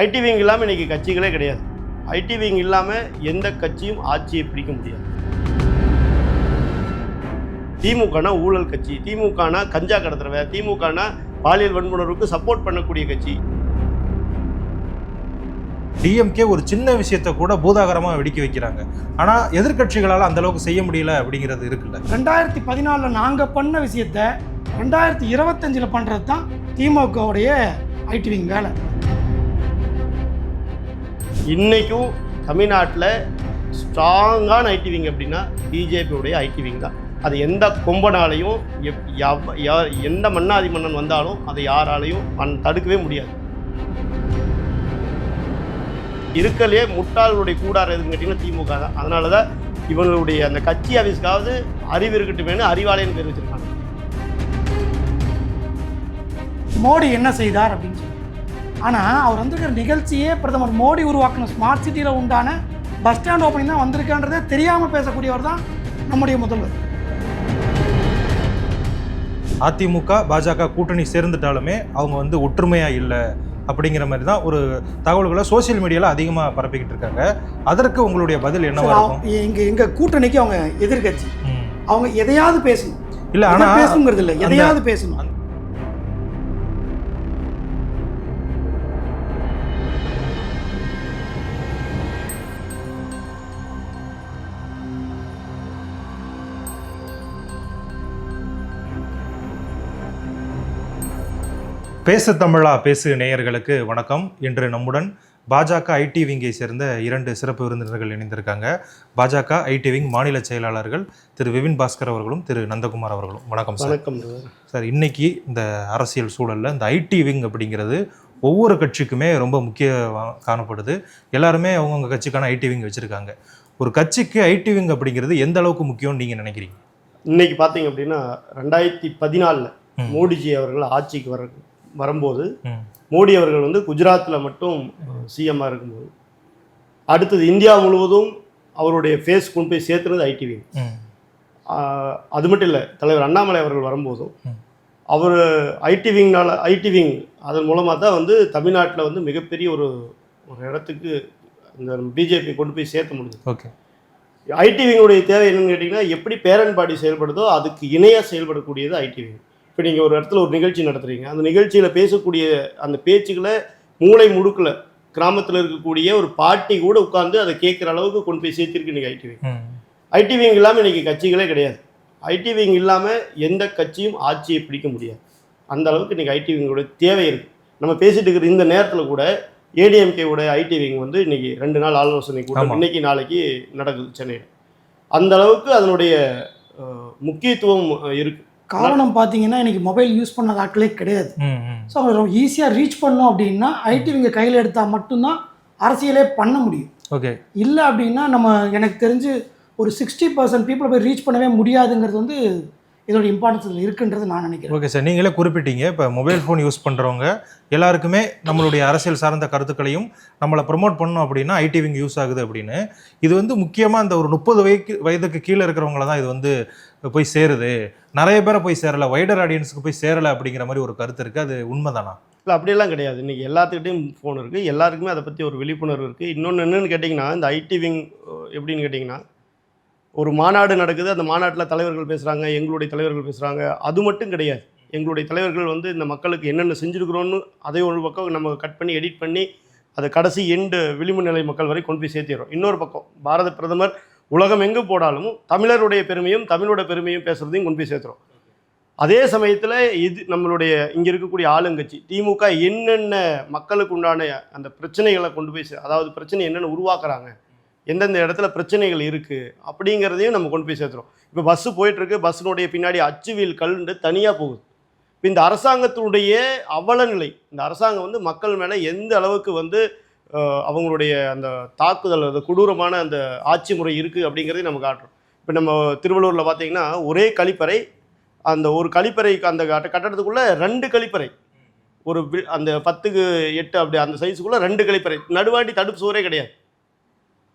ID wing இல்லாமல் இன்றைக்கி கட்சிகளே கிடையாது. ஐடி விங் இல்லாமல் எந்த கட்சியும் ஆட்சியை பிடிக்க முடியாது. திமுகனா ஊழல் கட்சி திமுகனா கஞ்சா கடத்துறவ திமுகனா பாலியல் வன்முணர்வுக்கு சப்போர்ட் பண்ணக்கூடிய கட்சி. டிஎம்கே ஒரு சின்ன விஷயத்த கூட பூதாகரமா வெடிக்க வைக்கிறாங்க. ஆனா எதிர்க்கட்சிகளால அந்த அளவுக்கு செய்ய முடியல அப்படிங்கிறது இருக்குல்ல. ரெண்டாயிரத்தி பதினாலில் நாங்கள் பண்ண விஷயத்த ரெண்டாயிரத்தி இருபத்தஞ்சில் பண்ணுறது தான் திமுகவுடைய ஐடி விங் வேலை. இன்றைக்கும் தமிழ்நாட்டில் ஸ்ட்ராங்கான ஐடி விங் அப்படின்னா பிஜேபியுடைய ஐடி விங் தான். அது எந்த கொம்பனாலையும் எப்- எவ்- எந்த மன்னாதி மன்னன் வந்தாலும் அதை யாராலையும் தடுக்கவே முடியாது. இருக்கலையே முட்டாளர்களுடைய கூடாரம் எதுன்னு கேட்டிங்கன்னா திமுக தான். அதனால தான் இவங்களுடைய அந்த கட்சி ஆஃபீஸ்க்காவது அறிவு இருக்கட்டுமேனு அறிவாலயன்னு பேர் வச்சிருக்காங்க. மோடி என்ன செய்தார் அப்படின்னு சொல்லி ஆனால் அவர் வந்திருக்கிற நிகழ்ச்சியே பிரதமர் மோடி உருவாக்கின ஸ்மார்ட் சிட்டியில் உண்டான பஸ் ஸ்டாண்ட் ஓப்பனிங் தான் வந்திருக்கான்றதே தெரியாமல் பேசக்கூடியவர் தான் நம்முடைய முதல்வர். அதிமுக பாஜக கூட்டணி சேர்ந்துட்டாலுமே அவங்க வந்து ஒற்றுமையா இல்லை அப்படிங்கிற மாதிரி தான் ஒரு தகவல்களை சோஷியல் மீடியால அதிகமா பரப்பிக்கிட்டு இருக்காங்க. அதற்கு உங்களுடைய பதில் என்னவா இருக்கும்? எங்க எங்க கூட்டணிக்கு அவங்க எதிர்க்கட்சி. ம். அவங்க எதையாவது பேசணும். இல்ல ஆனா எதை பேசணுங்கிறது இல்லை. அந்த- எதையாவது பேசணும். பேசு தமிழா பேசு நேயர்களுக்கு வணக்கம். இன்று நம்முடன் பாஜக ஐடி விங்கை சேர்ந்த இரண்டு சிறப்பு விருந்தினர்கள் இணைந்திருக்காங்க. பாஜக ஐடி விங் மாநில செயலாளர்கள் திரு விபின் பாஸ்கர் அவர்களும் திரு நந்தகுமார் அவர்களும். வணக்கம் சார். வணக்கம். சார். இன்னைக்கு இந்த அரசியல் சூழல்ல இந்த ஐடி விங் அப்படிங்கிறது ஒவ்வொரு கட்சிக்குமே ரொம்ப முக்கிய காணப்படுது. எல்லாருமே அவங்கவுங்க கட்சிக்கான ஐடி விங் வச்சிருக்காங்க. ஒரு கட்சிக்கு ஐடி விங் அப்படிங்கிறது எந்த அளவுக்கு முக்கியம்னு நீங்க நினைக்கிறீங்க? இன்னைக்கு பார்த்தீங்க அப்படின்னா ரெண்டாயிரத்தி பதினாலில். மோடிஜி அவர்கள் ஆட்சிக்கு வர வரும்போது. மோடி அவர்கள் வந்து குஜராத்தில் மட்டும் சிஎம்மாக இருக்கும்போது அடுத்தது இந்தியா முழுவதும் அவருடைய ஃபேஸ் கொண்டு போய் சேர்த்துனது ஐடிவி. அது மட்டும் இல்லை தலைவர் அண்ணாமலை அவர்கள் வரும்போதும். அவர் ஐடி விங்னால ஐடி விங் அதன் மூலமாக தான் வந்து தமிழ்நாட்டில் வந்து மிகப்பெரிய ஒரு ஒரு இடத்துக்கு இந்த பிஜேபி கொண்டு போய் சேர்த்த முடியுது ஓகே ஐடி விங்குடைய தேவை என்னன்னு கேட்டிங்கன்னா எப்படி பேரன் பாடி செயல்படுதோ அதுக்கு இணையாக செயல்படக்கூடியது ஐடி விங் இப்போ நீங்கள் ஒரு இடத்துல ஒரு நிகழ்ச்சி நடத்துறீங்க. அந்த நிகழ்ச்சியில் பேசக்கூடிய அந்த பேச்சுக்களை மூளை முடுக்கில். கிராமத்தில் இருக்கக்கூடிய ஒரு பாட்டி கூட உட்காந்து அதை கேட்குற அளவுக்கு கொண்டு போய் சேர்த்திருக்கு இன்றைக்கி ஐடி விங் ம். ஐடி விங் இல்லாமல் இன்றைக்கி கட்சிகளே கிடையாது. ஐடி விங் இல்லாமல் எந்த கட்சியும் ஆட்சியை பிடிக்க முடியாது. அந்த அளவுக்கு இன்றைக்கி ஐடி விங்கோட தேவை இருக்குது நம்ம பேசிட்டு இருக்கிற இந்த நேரத்தில் கூட ஏடிஎம்கேவோட ஐடி விங் வந்து இன்னைக்கு ரெண்டு நாள் ஆலோசனை கூட்டம் ஆமா. இன்னைக்கு நாளைக்கு நடக்குது சென்னையில். அந்த அளவுக்கு அதனுடைய முக்கியத்துவம் அஹ், இருக்கு. காரணம் பார்த்தீங்கன்னா இன்னைக்கு மொபைல் யூஸ் பண்ண ஆட்களே கிடையாது. ஸோ அவங்க ரொம்ப ஈஸியாக ரீச் பண்ணோம் அப்படின்னா ஐடி இவங்க கையில் எடுத்தால் மட்டும்தான் அரசியலே பண்ண முடியும். ஓகே. இல்லை அப்படின்னா நம்ம எனக்கு தெரிஞ்சு ஒரு சிக்ஸ்டி பர்சன்ட் பீப்புளை போய் ரீச் பண்ணவே முடியாதுங்கிறது வந்து இதோட இம்பார்ட்டன்ஸ் இருக்குன்றது நான் நினைக்கிறேன். ஓகே சார் நீங்களே குறிப்பிட்டீங்க இப்போ மொபைல் ஃபோன் யூஸ் பண்ணுறவங்க எல்லாருக்குமே நம்மளுடைய அரசியல் சார்ந்த கருத்துக்களையும் நம்மளை ப்ரொமோட் பண்ணணும் அப்படின்னா ஐடி விங் யூஸ் ஆகுது அப்படின்னு. இது வந்து முக்கியமாக இந்த ஒரு முப்பது வயக்கு வயதுக்கு கீழே இருக்கிறவங்கள தான் இது வந்து போய் சேருது. நிறைய பேரை போய் சேரலை வைடர் ஆடியன்ஸுக்கு போய் சேரலை அப்படிங்கிற மாதிரி ஒரு கருத்து இருக்குது அது உண்மைதானா? இல்லை அப்படியெல்லாம் கிடையாது. இன்றைக்கி எல்லாத்துக்கிட்டையும் ஃபோன் இருக்குது எல்லாருக்குமே அதை பற்றி ஒரு விழிப்புணர்வு இருக்குது இன்னொன்று என்னென்னு கேட்டிங்கன்னா இந்த ஐடி விங் எப்படின்னு கேட்டிங்கன்னா ஒரு மாநாடு நடக்குது. அந்த மாநாட்டில் தலைவர்கள் பேசுகிறாங்க எங்களுடைய தலைவர்கள் பேசுகிறாங்க அது மட்டும் கிடையாது. எங்களுடைய தலைவர்கள் வந்து இந்த மக்களுக்கு என்னென்ன செஞ்சுருக்கிறோன்னு அதை ஒரு பக்கம் நம்ம கட் பண்ணி எடிட் பண்ணி அதை கடைசி எண்டு விளிம்பு நிலை மக்கள் வரை கொண்டு போய் சேர்த்திடுறோம். இன்னொரு பக்கம் பாரத பிரதமர் உலகம் எங்கு போனாலும் தமிழருடைய பெருமையும் தமிழோட பெருமையும் பேசுகிறதையும் கொண்டு போய் சேர்த்துறோம் அதே சமயத்தில் இது நம்மளுடைய இங்கே இருக்கக்கூடிய ஆளுங்கட்சி திமுக என்னென்ன மக்களுக்கு உண்டான அந்த பிரச்சனைகளை கொண்டு போய் சே- அதாவது பிரச்சனை என்னென்ன உருவாக்குறாங்க எந்தெந்த இடத்துல பிரச்சனைகள் இருக்குது அப்படிங்கிறதையும் நம்ம கொண்டு போய் சேர்த்துறோம் இப்போ பஸ்ஸு போயிட்டுருக்கு பஸ்ஸினுடைய பின்னாடி அச்சுவீல் கல்ண்டு தனியாக போகுது. இப்போ இந்த அரசாங்கத்தினுடைய அவல நிலை இந்த அரசாங்கம் வந்து மக்கள் மேலே எந்த அளவுக்கு வந்து அவங்களுடைய அந்த தாக்குதல் அந்த கொடூரமான அந்த ஆட்சி முறை இருக்குது அப்படிங்கிறதையும் நம்ம காட்டுறோம். இப்போ நம்ம திருவள்ளூரில் பார்த்தீங்கன்னா ஒரே கழிப்பறை அந்த ஒரு கழிப்பறைக்கு அந்த கட்ட கட்டடத்துக்குள்ளே ரெண்டு கழிப்பறை. ஒரு அந்த பத்துக்கு எட்டு அப்படி அந்த சைஸுக்குள்ளே ரெண்டு கழிப்பறை. நடுவாண்டி தடுப்பு சுவரே கிடையாது.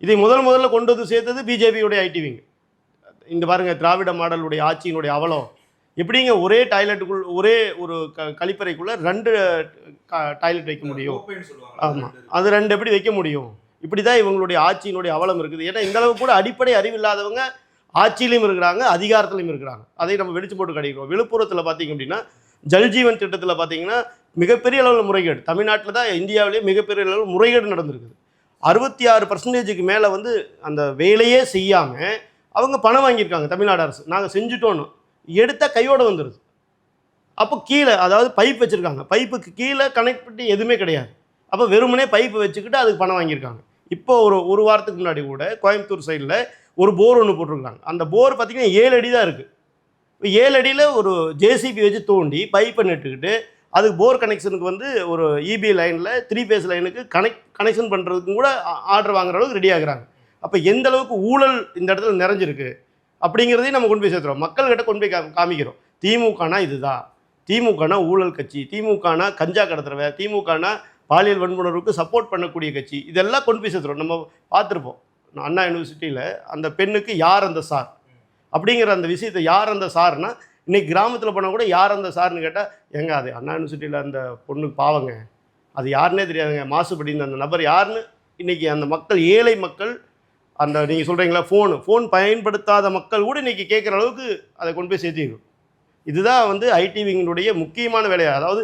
இதை முதல் முதல்ல கொண்டு வந்து சேர்த்தது பிஜேபியுடைய ஐடிவிங்க இந்த பாருங்கள் திராவிட மாடலுடைய ஆட்சியினுடைய அவலம். எப்படிங்க ஒரே டாய்லெட்டுக்குள் ஒரே ஒரு க கழிப்பறைக்குள்ள ரெண்டு டாய்லெட் வைக்க முடியும்? ஆமாம் அது ரெண்டு எப்படி வைக்க முடியும்? இப்படி தான் இவங்களுடைய ஆட்சியினுடைய அவலம் இருக்குது. ஏன்னா இந்த கூட அடிப்படை அறிவு இல்லாதவங்க ஆட்சியிலையும் இருக்கிறாங்க அதிகாரத்திலையும் இருக்கிறாங்க. அதை நம்ம வெடிச்சு போட்டு கிடைக்கிறோம் விழுப்புரத்தில் பார்த்தீங்க அப்படின்னா ஜல்ஜீவன் திட்டத்தில் பார்த்தீங்கன்னா மிகப்பெரிய அளவில் முறைகேடு. தமிழ்நாட்டில் தான் இந்தியாவிலேயே மிகப்பெரிய அளவில் முறைகேடு நடந்திருக்குது. அறுபத்தி ஆறு பர்சன்டேஜுக்கு மேலே வந்து அந்த வேலையே செய்யாமல் அவங்க பணம் வாங்கியிருக்காங்க தமிழ்நாடு அரசு. நாங்கள் செஞ்சுட்டோன்னு. எடுத்த கையோடு வந்துடுது அப்போ கீழே அதாவது பைப் வச்சுருக்காங்க. பைப்புக்கு கீழே கனெக்ட் பண்ணி எதுவுமே கிடையாது. அப்போ வெறுமனே பைப்பு வச்சுக்கிட்டு அதுக்கு பணம் வாங்கியிருக்காங்க. இப்போ ஒரு ஒரு வாரத்துக்கு முன்னாடி கூட கோயம்புத்தூர் சைடில் ஒரு போர் ஒன்று போட்டிருக்காங்க. அந்த போர் பார்த்தீங்கன்னா ஏழு அடி தான் இருக்குது இப்போ ஏழு அடியில் ஒரு ஜேசிபி வச்சு தோண்டி பைப்பை நட்டுக்கிட்டு அதுக்கு போர் கனெக்ஷனுக்கு வந்து ஒரு இபி லைனில் த்ரீ ஃபேஸ் லைனுக்கு கனெக்ட் கனெக்ஷன் பண்ணுறதுக்கும் கூட ஆர்டர் வாங்குற அளவுக்கு ரெடி ஆகுறாங்க. அப்போ எந்த அளவுக்கு ஊழல் இந்த இடத்துல நிறைஞ்சிருக்கு அப்படிங்கிறதையும் நம்ம கொண்டு போய் சேர்த்துறோம். மக்கள்கிட்ட கொண்டு போய் காமிக்கிறோம். திமுகனா இதுதான். திமுகனா ஊழல் கட்சி. திமுகனா கஞ்சா கடத்துறவ. திமுகனா பாலியல் வன்முணர்வுக்கு சப்போர்ட் பண்ணக்கூடிய கட்சி. இதெல்லாம் கொண்டு போய் சேர்த்துறோம். நம்ம பார்த்துருப்போம். அண்ணா யூனிவர்சிட்டியில் அந்த பெண்ணுக்கு யார் அந்த சார்? அப்படிங்கிற அந்த விஷயத்தை யார் அந்த சார்னா இன்னைக்கு கிராமத்தில் போனால் கூட யார் அந்த சார்னு கேட்டால் எங்க அது அண்ணா யூனிவர்சிட்டியில் அந்த பொண்ணுக்கு பாவங்க. அது யாருன்னே தெரியாதுங்க. மாசுபடிந்த அந்த நபர் யாருன்னு இன்றைக்கி அந்த மக்கள் ஏழை மக்கள் அந்த நீங்கள் சொல்கிறீங்களா ஃபோனு ஃபோன் பயன்படுத்தாத மக்கள் கூட இன்றைக்கி கேட்குற அளவுக்கு அதை கொண்டு போய் சேர்த்திருக்கும். இதுதான் வந்து ஐடிவிங்கினுடைய முக்கியமான வேலையாக அதாவது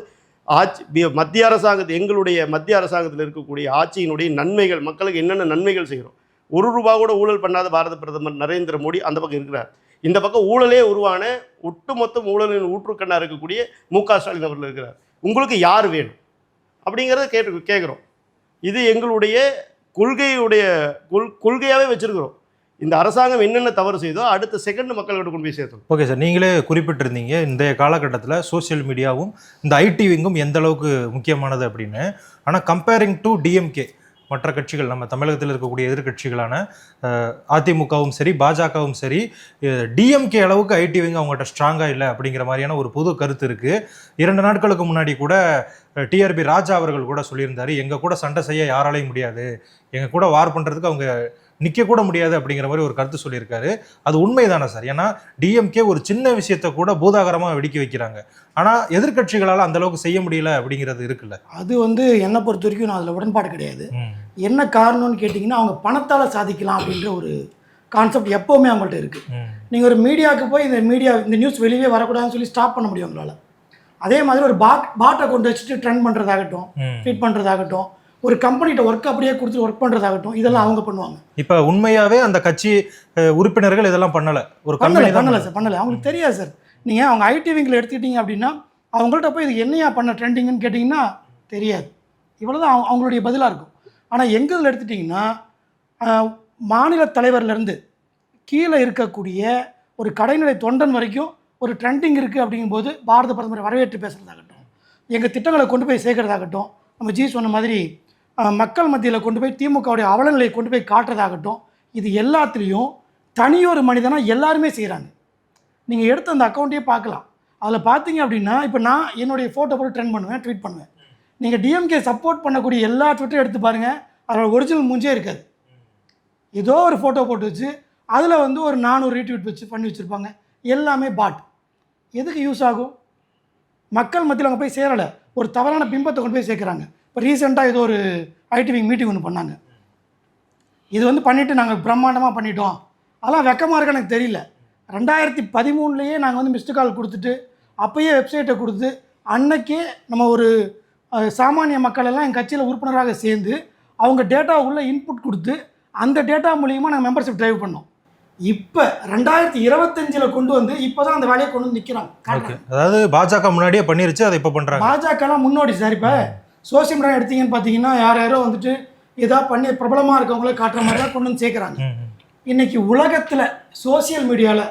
ஆட்சி மத்திய அரசாங்கத்து எங்களுடைய மத்திய அரசாங்கத்தில் இருக்கக்கூடிய ஆட்சியினுடைய நன்மைகள் மக்களுக்கு என்னென்ன நன்மைகள் செய்கிறோம்? ஒரு ரூபா கூட ஊழல் பண்ணாத பாரத பிரதமர் நரேந்திர மோடி அந்த பக்கம் இருக்கிறார். இந்த பக்கம் ஊழலே உருவான ஒட்டுமொத்த ஊழலின் ஊற்றுக்கண்ணாக இருக்கக்கூடிய மு க ஸ்டாலின் அவர்கள் இருக்கிறார். உங்களுக்கு யார் வேணும்? அப்படிங்கிறத கேட்டு கேட்குறோம் இது எங்களுடைய கொள்கையுடைய கொள் கொள்கையாகவே வச்சுருக்கிறோம். இந்த அரசாங்கம் என்னென்ன தவறு செய்தோ அடுத்த செகண்ட் மக்கள்கிட்ட கொண்டு போய் சேர்த்தோம் ஓகே சார் நீங்களே குறிப்பிட்டிருந்தீங்க இந்த காலகட்டத்தில் சோஷியல் மீடியாவும் இந்த ஐடி விங்கும் எந்த அளவுக்கு முக்கியமானது அப்படின்னு. ஆனால் கம்பேரிங் டு டிஎம்கே மற்ற கட்சிகள் நம்ம தமிழகத்தில் இருக்கக்கூடிய எதிர்க்கட்சிகளான அதிமுகவும் சரி பாஜகவும் சரி டிஎம்கே அளவுக்கு ஐடி விங் அவங்ககிட்ட ஸ்ட்ராங்காக இல்லை அப்படிங்கிற மாதிரியான ஒரு பொது கருத்து இருக்குது இரண்டு நாட்களுக்கு முன்னாடி கூட டிஆர்பி ராஜா அவர்கள் கூட சொல்லியிருந்தாரு எங்கள் கூட சண்டை செய்ய யாராலையும் முடியாது. எங்கள் கூட வார் பண்ணுறதுக்கு அவங்க நிற்க கூட முடியாது அப்படிங்கிற மாதிரி ஒரு கருத்து சொல்லியிருக்காரு. அது உண்மைதானே சார்? ஏன்னா டிஎம்கே ஒரு சின்ன விஷயத்தை கூட பூதாகரமாக வெடிக்க வைக்கிறாங்க. ஆனால் எதிர்க்கட்சிகளால் அந்த அளவுக்கு செய்ய முடியல அப்படிங்கிறது இருக்குல்ல. அது வந்து என்னை பொறுத்த வரைக்கும் நான் அதில் உடன்பாடு கிடையாது. என்ன காரணம்னு கேட்டிங்கன்னா அவங்க பணத்தால் சாதிக்கலாம் அப்படின்ற ஒரு கான்செப்ட் எப்போவுமே அவங்கள்ட்ட இருக்குது. நீங்கள் ஒரு மீடியாவுக்கு போய் இந்த மீடியா இந்த நியூஸ் வெளியே வரக்கூடாதுன்னு சொல்லி ஸ்டாப் பண்ண முடியும் உங்களால். அதே மாதிரி ஒரு பாட் பாட்டை கொண்டு வச்சுட்டு ட்ரெண்ட் பண்ணுறதாகட்டும். ட்வீட் பண்ணுறதாகட்டும் ஒரு கம்பெனிகிட்ட ஒர்க் அப்படியே கொடுத்துட்டு ஒர்க் பண்ணுறதாகட்டும் இதெல்லாம் அவங்க பண்ணுவாங்க. இப்ப உண்மையாவே அந்த கட்சி உறுப்பினர்கள் இதெல்லாம் பண்ணல. ஒரு பண்ணலை பண்ணலை சார் பண்ணலை. அவங்களுக்கு தெரியாது சார் நீங்கள் அவங்க ஐடி விங்கில் எடுத்துக்கிட்டீங்க அப்படின்னா அவங்கள்ட்ட போய் இது என்னையா பண்ண ட்ரெண்டிங்னு கேட்டிங்கன்னா தெரியாது. இவ்வளோ தான் அவங்க அவங்களுடைய பதிலாக இருக்கும். ஆனால் எங்கள் எடுத்துட்டிங்கன்னா மாநில தலைவர்லேருந்து கீழே இருக்கக்கூடிய ஒரு கடைநிலை தொண்டன் வரைக்கும் ஒரு ட்ரெண்டிங் இருக்குது அப்படிங்கும்போது பாரத பிரதமரை வரவேற்று பேசுகிறதாகட்டும் எங்கள் திட்டங்களை கொண்டு போய் சேர்க்கறதாகட்டும் நம்ம ஜி சொன்ன மாதிரி மக்கள் மத்தியில் கொண்டு போய் திமுகவுடைய அவலநிலையை கொண்டு போய் காட்டுறதாகட்டும் இது எல்லாத்துலேயும் தனியொரு மனிதனாக எல்லாருமே செய்கிறாங்க நீங்கள் எடுத்த அந்த அக்கௌண்ட்டையே பார்க்கலாம். அதில் பார்த்தீங்க அப்படின்னா இப்போ நான் என்னுடைய ஃபோட்டோ போட்டு ட்ரெண்ட் பண்ணுவேன் ட்வீட் பண்ணுவேன். நீங்கள் டிஎம்கே சப்போர்ட் பண்ணக்கூடிய எல்லா ட்விட்டரும் எடுத்து பாருங்கள் அதோட ஒரிஜினல் மூஞ்சே இருக்காது. ஏதோ ஒரு ஃபோட்டோ போட்டு வச்சு அதில் வந்து ஒரு நானூறு ரீட்வீட் வச்சு பண்ணி வச்சுருப்பாங்க. எல்லாமே பாட் எதுக்கு யூஸ் ஆகும்? மக்கள் மத்தியில் அவங்க போய் சேரலை. ஒரு தவறான பிம்பத்தை கொண்டு போய் சேர்க்குறாங்க. இப்போ ரீசெண்டாக ஏதோ ஒரு ஐடிவிங் மீட்டிங் ஒன்று பண்ணாங்க. இது வந்து பண்ணிவிட்டு நாங்கள் பிரம்மாண்டமாக பண்ணிட்டோம். அதெல்லாம் வெக்கமாக இருக்க எனக்கு தெரியல. ரெண்டாயிரத்தி பதிமூணுலேயே நாங்கள் வந்து மிஸ்டு கால் கொடுத்துட்டு அப்போயே வெப்சைட்டை கொடுத்து அன்னைக்கே நம்ம ஒரு சாமானிய மக்கள் எல்லாம் எங்கள் கட்சியில் உறுப்பினராக சேர்ந்து அவங்க டேட்டா உள்ள இன்புட் கொடுத்து அந்த டேட்டா மூலியமாக நாங்கள் மெம்பர்ஷிப் டிரைவ் பண்ணோம். இப்போ ரெண்டாயிரத்தி இருபத்தஞ்சில் கொண்டு வந்து இப்போ தான் அந்த வேலையை கொண்டு வந்து நிற்கிறாங்க அதாவது பாஜக முன்னாடியே பண்ணிருச்சு அதை இப்போ பண்றாங்க. பாஜகலாம் முன்னோடி சார் இப்போ. சோசியல் மீடியா எடுத்தீங்கன்னு பார்த்தீங்கன்னா யார் யாரோ வந்துட்டு ஏதாவது பண்ணி பிரபலமாக இருக்கவங்களே காட்டுற மாதிரி தான் கொண்டு வந்து சேர்க்குறாங்க. இன்னைக்கு உலகத்தில் சோஷியல் மீடியாவில்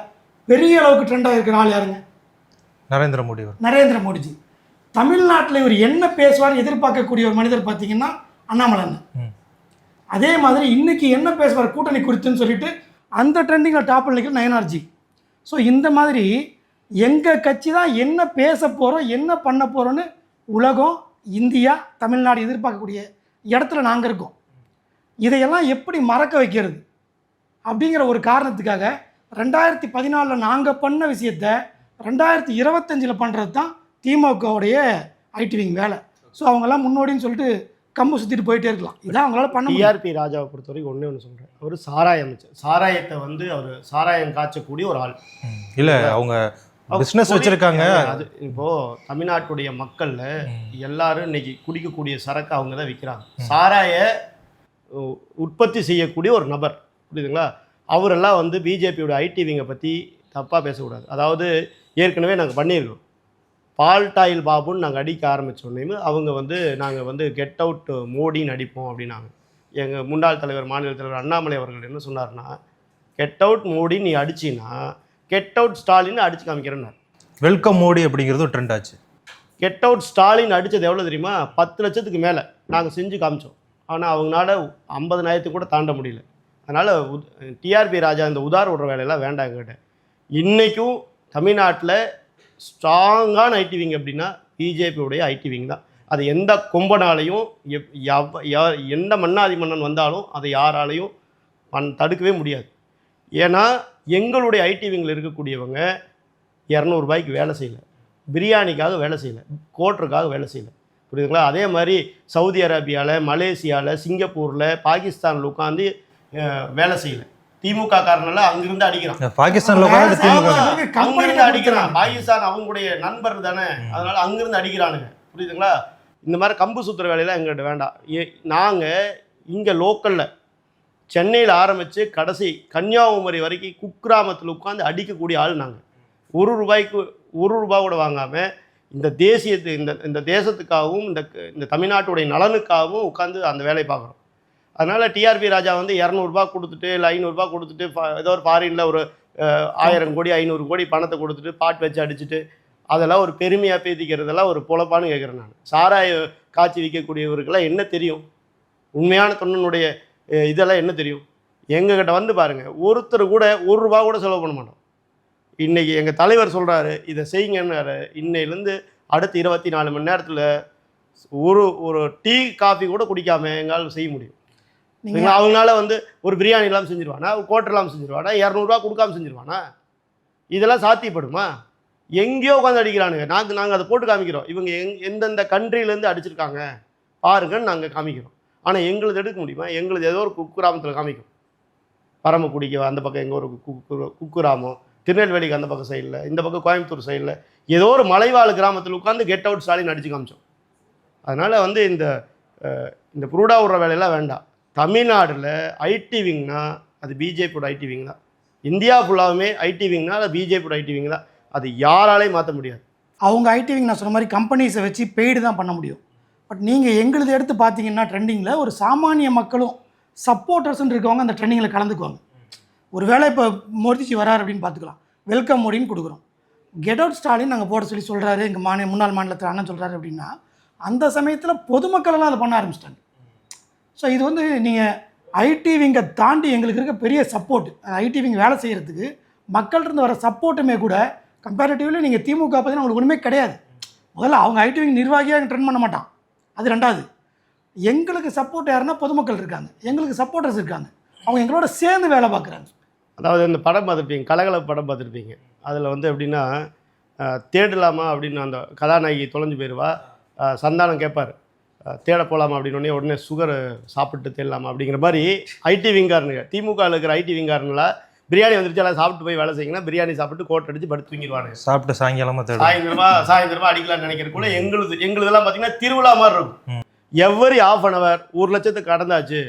பெரிய அளவுக்கு ட்ரெண்டாக இருக்கிற ஆள் யாருங்க? நரேந்திர மோடி நரேந்திர மோடிஜி. தமிழ்நாட்டில் இவர் என்ன பேசுவார் எதிர்பார்க்கக்கூடிய ஒரு மனிதர் பார்த்தீங்கன்னா அண்ணாமலை. அதே மாதிரி இன்னைக்கு என்ன பேசுவார் கூட்டணி குறித்துன்னு சொல்லிட்டு அந்த ட்ரெண்டிங்கில் டாப்பில் நிற்கிற நயனார்ஜி. ஸோ இந்த மாதிரி எங்கள் கட்சி தான் என்ன பேச போகிறோம் என்ன பண்ண போகிறோன்னு உலகம் இந்தியா தமிழ்நாடு எதிர்பார்க்கக்கூடிய இடத்துல நாங்கள் இருக்கோம். இதையெல்லாம் எப்படி மறக்க வைக்கிறது? அப்படிங்கிற ஒரு காரணத்துக்காக ரெண்டாயிரத்தி பதினாலில் நாங்கள் பண்ண விஷயத்த ரெண்டாயிரத்தி இருபத்தஞ்சில் பண்ணுறது தான் திமுகவுடைய ஐடிவிங் வேலை. ஸோ அவங்கெல்லாம் முன்னோடின்னு சொல்லிட்டு கம்பு சுற்றிட்டு போயிட்டே இருக்கலாம். இதான் அவங்களால பண்ண டிஆர்பி ராஜாவை பொறுத்த வரைக்கும் ஒன்றே ஒன்று சொல்கிறேன் அவர் சாராய அமைச்சர். சாராயத்தை வந்து அவர் சாராயம் காய்ச்சக்கூடிய ஒரு ஆள். இல்ல அவங்க பொறி- வச்சிருக்காங்க. அது இப்போ தமிழ்நாட்டுடைய மக்கள்ல எல்லாரும் இன்னைக்கு குடிக்கக்கூடிய சரக்கு அவங்க தான் விற்கிறாங்க சாராய உற்பத்தி செய்யக்கூடிய ஒரு நபர். புரியுதுங்களா? அவரெல்லாம் வந்து பிஜேபியோட ஐடிவிங்கை பற்றி தப்பாக பேசக்கூடாது. அதாவது ஏற்கனவே நாங்கள் பண்ணியிருக்கோம் பால்டாயில் பாபுன்னு நாங்கள் அடிக்க ஆரம்பித்தோடனே அவங்க வந்து நாங்கள் வந்து கெட் அவுட் மோடின்னு அடிப்போம் அப்படின்னாங்க. எங்கள் முன்னாள் தலைவர் மாநில தலைவர் அண்ணாமலை அவர்கள் என்ன சொன்னார்னா கெட் அவுட் மோடி நீ அடிச்சின்னா கெட் அவுட் ஸ்டாலின் அடிச்சு காமிக்கிறேன்னார். வெல்கம் மோடி அப்படிங்கிறது ஒரு ட்ரெண்ட் ஆச்சு. கெட் அவுட் ஸ்டாலின் அடித்தது எவ்வளோ தெரியுமா? பத்து லட்சத்துக்கு மேலே நாங்கள் செஞ்சு காமிச்சோம். ஆனால் அவங்களால ஐம்பதனாயிரத்துக்கு கூட தாண்ட முடியல. அதனால் டிஆர்பி ராஜா இந்த உதார விடுற வேலையெல்லாம் வேண்டாம் எங்கிட்ட இன்றைக்கும் தமிழ்நாட்டில் ஸ்ட்ராங்கான ஐடி விங் அப்படின்னா பிஜேபியுடைய ஐடி விங் தான். அது எந்த கொம்பனாலையும் எப்- எவ்- யா- எந்த மன்னாதி மன்னன் வந்தாலும் அதை யாராலையும் பண் தடுக்கவே முடியாது. ஏன்னா எங்களுடைய ஐடி விங்கில் இருக்கக்கூடியவங்க இரநூறுபாய்க்கு வேலை செய்யலை. பிரியாணிக்காக வேலை செய்யலை. கோட்டருக்காக வேலை செய்யலை. புரியுதுங்களா? அதே மாதிரி சவுதி அரேபியாவில் மலேசியாவில் சிங்கப்பூரில் பாகிஸ்தானில் உட்காந்து வேலை செய்யலை. திமுக காரனெல்லாம் அங்கிருந்து அடிக்கிறான். பாகிஸ்தான்ல அங்கிருந்து அடிக்கிறான். பாகிஸ்தான் அவங்களுடைய நண்பர் தானே. அதனால அங்கிருந்து அடிக்கிறானுங்க. புரியுதுங்களா? இந்த மாதிரி கம்பு சுத்துற வேலையெல்லாம் எங்கள்கிட்ட வேண்டாம். ஏ- நாங்க இங்க லோக்கல்ல சென்னையில் ஆரம்பிச்சு கடைசி கன்னியாகுமரி வரைக்கும் குக்கிராமத்தில் உட்காந்து அடிக்கக்கூடிய ஆள் நாங்கள் ஒரு ரூபாய்க்கு ஒரு ரூபாய் கூட வாங்காம இந்த தேசியத்து இந்த இந்த தேசத்துக்காகவும் இந்த இந்த தமிழ்நாட்டுடைய நலனுக்காகவும் உட்காந்து அந்த வேலையை பார்க்குறோம். அதனால் டிஆர்பி ராஜா வந்து இரநூறுபா கொடுத்துட்டு இல்லை ஐநூறுரூபா கொடுத்துட்டு ஏதோ ஒரு ஃபாரினில் ஒரு ஆயிரம் கோடி ஐநூறு கோடி பணத்தை கொடுத்துட்டு பாட் வச்சு அடிச்சுட்டு அதெல்லாம் ஒரு பெருமையாக பேதிக்கிறதெல்லாம் ஒரு பொழப்பான்னு கேட்குறேன் நான். சாராய காய்ச்சி விற்கக்கூடியவருக்கெல்லாம் என்ன தெரியும்? உண்மையான தொண்ணனுடைய இதெல்லாம் என்ன தெரியும்? எங்ககிட்ட வந்து பாருங்கள் ஒருத்தர் கூட ஒரு ரூபா கூட செலவு பண்ண மாட்டோம். இன்றைக்கி எங்கள் தலைவர் சொல்கிறாரு இதை செய்யுங்கன்னாரு. இன்னையிலேருந்து அடுத்த இருபத்தி நாலு மணி நேரத்தில் ஒரு ஒரு டீ காஃபி கூட குடிக்காமல் எங்களால் செய்ய முடியும். நீங்கள் அவங்களால வந்து ஒரு பிரியாணி இல்லாமல் செஞ்சிருவானா? ஒரு கோட்டர் இல்லாமல் செஞ்சிருவானா? இரநூறுவா கொடுக்காம செஞ்சிருவானா? இதெல்லாம் சாத்தியப்படுமா? எங்கேயோ உட்காந்து அடிக்கிறானுங்க. நாங்கள் நாங்கள் அதை போட்டு காமிக்கிறோம். இவங்க எங் எந்தெந்த countryல-இருந்து அடிச்சிருக்காங்க? பாருங்கன்னு நாங்கள் காமிக்கிறோம். ஆனால் எங்களது எடுக்க முடியுமா? எங்களுது ஏதோ ஒரு குக்கிராமத்தில் காமிக்கும். பரமக்குடிக்கு அந்த பக்கம் எங்கே ஒரு குக்கிராமம் திருநெல்வேலிக்கு அந்த பக்கம் சைடில் இந்த பக்கம் கோயம்புத்தூர் சைடில் ஏதோ ஒரு மலைவாழ் கிராமத்தில் உட்காந்து கெட் அவுட் ஸ்டாலின் அடிச்சு காமிச்சோம். அதனால் வந்து இந்த இந்த புரூடா விடுற வேலையெல்லாம் வேண்டாம். தமிழ்நாட்டில் ஐடி விங்னா அது பிஜேபியோட ஐடி விங் தான். இந்தியா ஃபுல்லாகவுமே ஐடி விங்னா அது பிஜேபியோட ஐடி விங் தான். அது யாராலையும் மாற்ற முடியாது. அவங்க ஐடிவிங் நான் சொன்ன மாதிரி கம்பெனிஸை வச்சு பெய்டு தான் பண்ண முடியும். பட் நீங்கள் எங்களுது எடுத்து பார்த்தீங்கன்னா ட்ரெண்டிங்கில் ஒரு சாமானிய மக்களும் சப்போர்ட்டர்ஸ்ன்னு இருக்கவங்க அந்த ட்ரெண்டிங்கில் கலந்துக்குவாங்க. ஒரு வேளை இப்போ மோடிஜி வரார் அப்படின்னு பார்த்துக்கலாம் வெல்கம் மோடின்னு கொடுக்குறோம். கெட் அவுட் ஸ்டாலின் நாங்கள் போட சொல்லி சொல்கிறாரு எங்கள் மாநில முன்னாள் மாநிலத்தில் அண்ணன் சொல்கிறாரு அப்படின்னா அந்த சமயத்தில் பொதுமக்களெல்லாம் அதை பண்ண ஆரம்பிச்சிட்டாங்க. ஸோ இது வந்து நீங்கள் ஐடி விங்கை தாண்டி எங்களுக்கு இருக்க பெரிய சப்போர்ட் ஐடி விங் வேலை செய்கிறதுக்கு மக்கள்கிட்ட வர சப்போர்ட்டுமே கூட கம்பேரிட்டிவ்லி நீங்கள் திமுக பார்த்தீங்கன்னா உங்களுக்கு ஒன்றுமே கிடையாது. முதல்ல அவங்க ஐடி விங் நிர்வாகியாக ட்ரெண்ட் பண்ண மாட்டான். அது ரெண்டாவது எங்களுக்கு சப்போர்ட் யாருன்னா பொதுமக்கள் இருக்காங்க. எங்களுக்கு சப்போர்ட்டர்ஸ் இருக்காங்க. அவங்க எங்களோட சேர்ந்து வேலை பார்க்குறாங்க. அதாவது இந்த படம் பார்த்துருப்பீங்க கலகல படம் பார்த்துருப்பீங்க. அதில் வந்து எப்படின்னா தேடலாமா அப்படின்னு அந்த கதாநாயகி தொலைஞ்சு போயிடுவா சந்தானம் கேட்பார். தேட போகலாமா அப்படின்னு உடனே சுகர் சாப்பிட்டு தேடலாமா அப்படிங்கிற மாதிரி ஐடி விங்காரனுங்க. திமுகவில் இருக்கிற ஐடி விங்காரனுங்களா பிரியாணி வந்துருச்சு எல்லாம் சாப்பிட்டு போய் வேலை செய்யுங்கன்னா பிரியாணி சாப்பிட்டு கோட் அடிச்சு படுத்து தூங்கிடுவானுங்க சாப்பிட்டு சாயங்காலமா சாயந்தரமா சாயந்தரமா அடிக்கலாம்னு நினைக்கிறக்குள்ள எங்களுது எங்களுதெல்லாம் பார்த்தீங்கன்னா திருவிழா மாதிரி இருக்கும். எவ்வரி ஆஃப் அன் அவர் ஒரு லட்சத்துக்கு கடந்தாச்சு